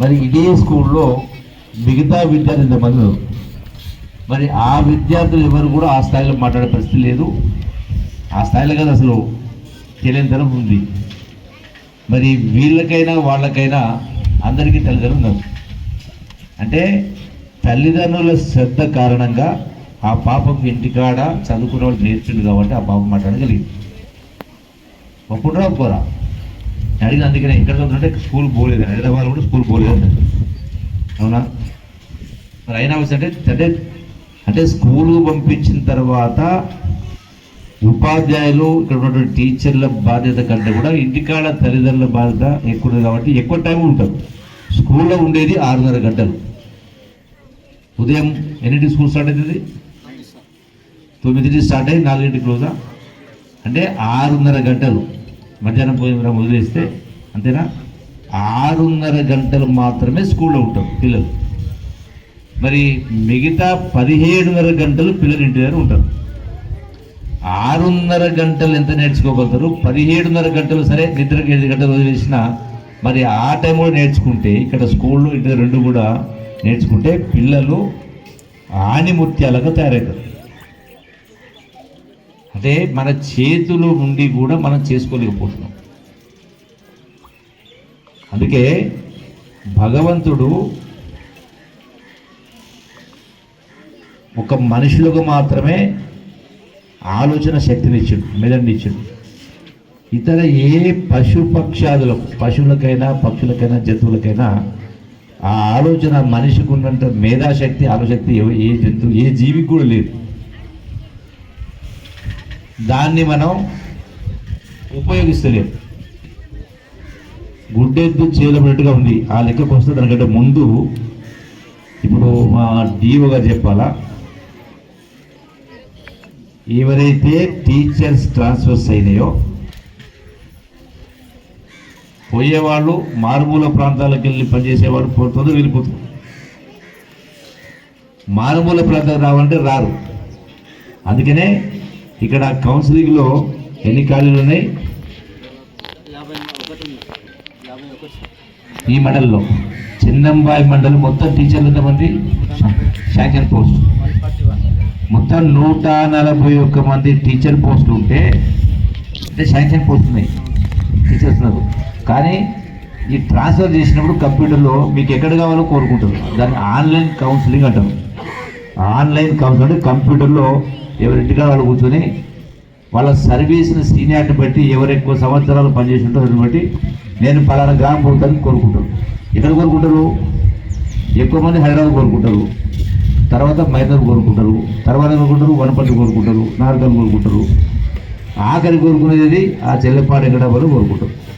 మరి ఇదే స్కూల్లో మిగతా విద్యార్థులు ఇంతమంది మరి ఆ విద్యార్థులు ఎవరు కూడా ఆ స్థాయిలో మాట్లాడే పరిస్థితి లేదు. ఆ స్థాయిలో కదా అసలు తెలియనితనం ఉంది. మరి వీళ్ళకైనా వాళ్ళకైనా అందరికీ తల్లిదండ్రులు ఉన్నారు. అంటే తల్లిదండ్రుల శ్రద్ధ కారణంగా ఆ పాపకు ఇంటికాడ చదువుకున్న వాళ్ళు నేర్చుండు కాబట్టి ఆ పాప మాట్లాడగలిగింది. ఒప్పుడురా ఒప్పుకోరా? పోరా అడిగిన అందుకనే ఇక్కడ చదువుతుంటే స్కూల్ పోలేదు. హైదరాబాద్ కూడా స్కూల్ పోలేదు. అవునా? మరి అయినా అంటే అంటే అంటే స్కూల్ పంపించిన తర్వాత ఉపాధ్యాయులు ఇక్కడ ఉన్నటువంటి టీచర్ల బాధ్యత కంటే కూడా ఇంటికాడ తల్లిదండ్రుల బాధ్యత ఎక్కువ కాబట్టి ఎక్కువ టైం ఉంటారు స్కూల్లో ఉండేది ఆరున్నర గంటలు. ఉదయం ఎన్నింటికి స్కూల్ స్టార్ట్ అవుతుంది? తొమ్మిదింటికి స్టార్ట్ అయ్యి నాలుగింటికి క్లోజా? అంటే ఆరున్నర గంటలు. మధ్యాహ్నం భోజనం వదిలేస్తే అంతేనా? ఆరున్నర గంటలు మాత్రమే స్కూల్లో ఉంటారు పిల్లలు. మరి మిగతా పదిహేడున్నర గంటలు పిల్లలు ఇంటి దగ్గర ఉంటారు. ఆరున్నర గంటలు ఎంత నేర్చుకోగలుగుతారు? పదిహేడున్నర గంటలు సరే నిద్రకి ఐదు గంటలు వదిలేసిన మరి ఆ టైం కూడా నేర్చుకుంటే ఇక్కడ స్కూల్లో ఇంటి రెండు కూడా నేర్చుకుంటే పిల్లలు ఆణిముత్యాలుగా తయారవుతారు. అంటే మన చేతులు ఉండి కూడా మనం చేసుకోలేకపోతున్నాం. అందుకే భగవంతుడు ఒక మనుషులకు మాత్రమే ఆలోచన శక్తిని ఇచ్చాడు ఇతర ఏ పశు పక్షాదులకు పశువులకైనా పక్షులకైనా జంతువులకైనా ఆ ఆలోచన మనిషికి ఉన్నంత మేధాశక్తి ఆలోశక్తి ఏ జంతువు ఏ జీవికి కూడా లేదు. దాన్ని మనం ఉపయోగిస్తలేం. గుడ్డెద్దు చేయబడినట్టుగా ఉంది. ఆ లెక్కకు వస్తే దానికంటే ముందు ఇప్పుడు మా డీఓగా చెప్పాలా? ఎవరైతే టీచర్స్ ట్రాన్స్ఫర్స్ అయినాయో పోయేవాళ్ళు మారుమూల ప్రాంతాలకు వెళ్ళి పనిచేసేవాళ్ళు పోతుందో వెళ్ళిపోతుంది మారుమూల ప్రాంతాలకు రావాలంటే రారు. అందుకనే ఇక్కడ కౌన్సిలింగ్లో ఎన్ని ఖాళీలు ఉన్నాయి? ఈ మండలంలో. చిన్నంబాయి మండలం మొత్తం టీచర్లు ఎంతమంది? Sanction post. మొత్తం నూట నలభై ఒక్క మంది టీచర్ పోస్టులు ఉంటే అంటే శాంక్షన్ పోస్ట్ ఉన్నాయి. టీచర్స్ ఉన్నారు. కానీ ఈ ట్రాన్స్ఫర్ చేసినప్పుడు కంప్యూటర్లో మీకు ఎక్కడ కావాలో కోరుకుంటారు. దాన్ని ఆన్లైన్ కౌన్సిలింగ్ అంటారు. ఆన్లైన్ కౌన్సిలింగ్ అంటే కంప్యూటర్లో ఎవరింటిగా వాళ్ళు కూర్చొని వాళ్ళ సర్వీస్ని సీనియారిటీ బట్టి ఎవరు ఎక్కువ సంవత్సరాలు పనిచేసి ఉంటారో దాన్ని బట్టి నేను పలానా గ్రామం పోతానని కోరుకుంటాను. ఎక్కడ కోరుకుంటారు? ఎక్కువ మంది హైదరాబాద్ కోరుకుంటారు. తర్వాత మైదాన్ కోరుకుంటారు. తర్వాత కోరుకుంటారు? వనపల్లి కోరుకుంటారు. నారకల్ కోరుకుంటారు. ఆఖరి కోరుకునేది ఆ చెల్లెపాడు ఎక్కడ వాళ్ళు కోరుకుంటారు.